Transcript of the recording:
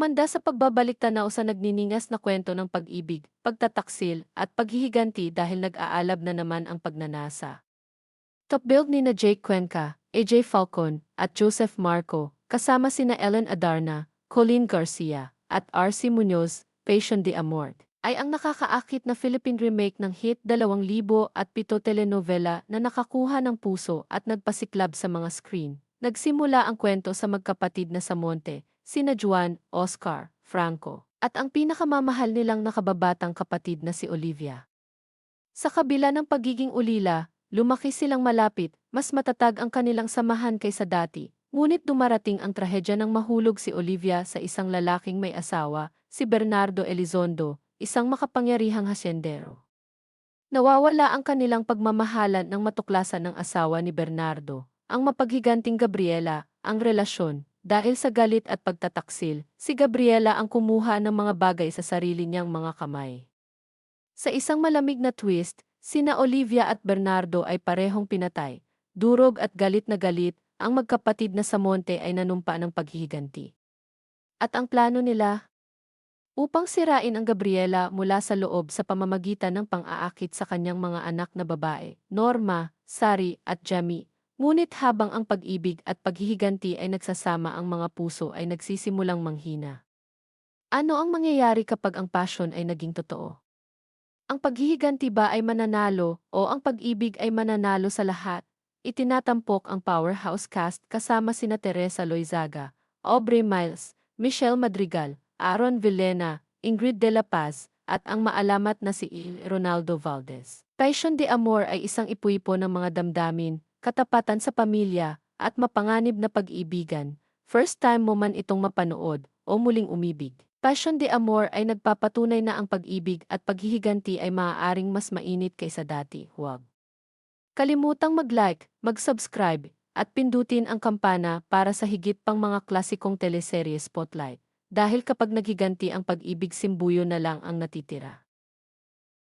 Humanda sa pagbabalik tanaw sa nagniningas na kwento ng pag-ibig, pagtataksil, at paghihiganti dahil nag-aalab na naman ang pagnanasa. Top build ni na Jake Cuenca, AJ Falcon, at Joseph Marco, kasama sina Ellen Adarna, Colleen Garcia, at RC Munoz, Passion de Amor, ay ang nakakaakit na Philippine remake ng hit 2007 telenovela na nakakuha ng puso at nagpasiklab sa mga screen. Nagsimula ang kwento sa magkapatid na Samonte, sina Juan, Oscar, Franco, at ang pinakamamahal nilang nakababatang kapatid na si Olivia. Sa kabila ng pagiging ulila, lumaki silang malapit, mas matatag ang kanilang samahan kaysa dati, ngunit dumarating ang trahedya ng mahulog si Olivia sa isang lalaking may asawa, si Bernardo Elizondo, isang makapangyarihang hasyendero. Nawawala ang kanilang pagmamahalan ng matuklasan ng asawa ni Bernardo, ang mapaghiganting Gabriela, ang relasyon, dahil sa galit at pagtataksil, si Gabriela ang kumuha ng mga bagay sa sarili niyang mga kamay. Sa isang malamig na twist, sina Olivia at Bernardo ay parehong pinatay. Durog at galit na galit, ang magkapatid na Samonte ay nanumpa ng paghihiganti. At ang plano nila? Upang sirain ang Gabriela mula sa loob sa pamamagitan ng pang-aakit sa kanyang mga anak na babae, Norma, Sari at Jamie, Ngunit habang ang pag-ibig at paghihiganti ay nagsasama ang mga puso ay nagsisimulang manghina. Ano ang mangyayari kapag ang passion ay naging totoo? Ang paghihiganti ba ay mananalo o ang pag-ibig ay mananalo sa lahat? Itinatampok ang powerhouse cast kasama sina Teresa Loizaga, Aubrey Miles, Michelle Madrigal, Aaron Villena, Ingrid De La Paz, at ang maalamat na si Ronaldo Valdez. Passion de Amor ay isang ipuipo ng mga damdamin, katapatan sa pamilya, at mapanganib na pag-ibigan, first time mo man itong mapanood o muling umibig. Passion de Amor ay nagpapatunay na ang pag-ibig at paghihiganti ay maaaring mas mainit kaysa dati. Huwag kalimutang mag-like, mag-subscribe, at pindutin ang kampana para sa higit pang mga klasikong teleserye spotlight. Dahil kapag naghiganti ang pag-ibig simbuyo na lang ang natitira.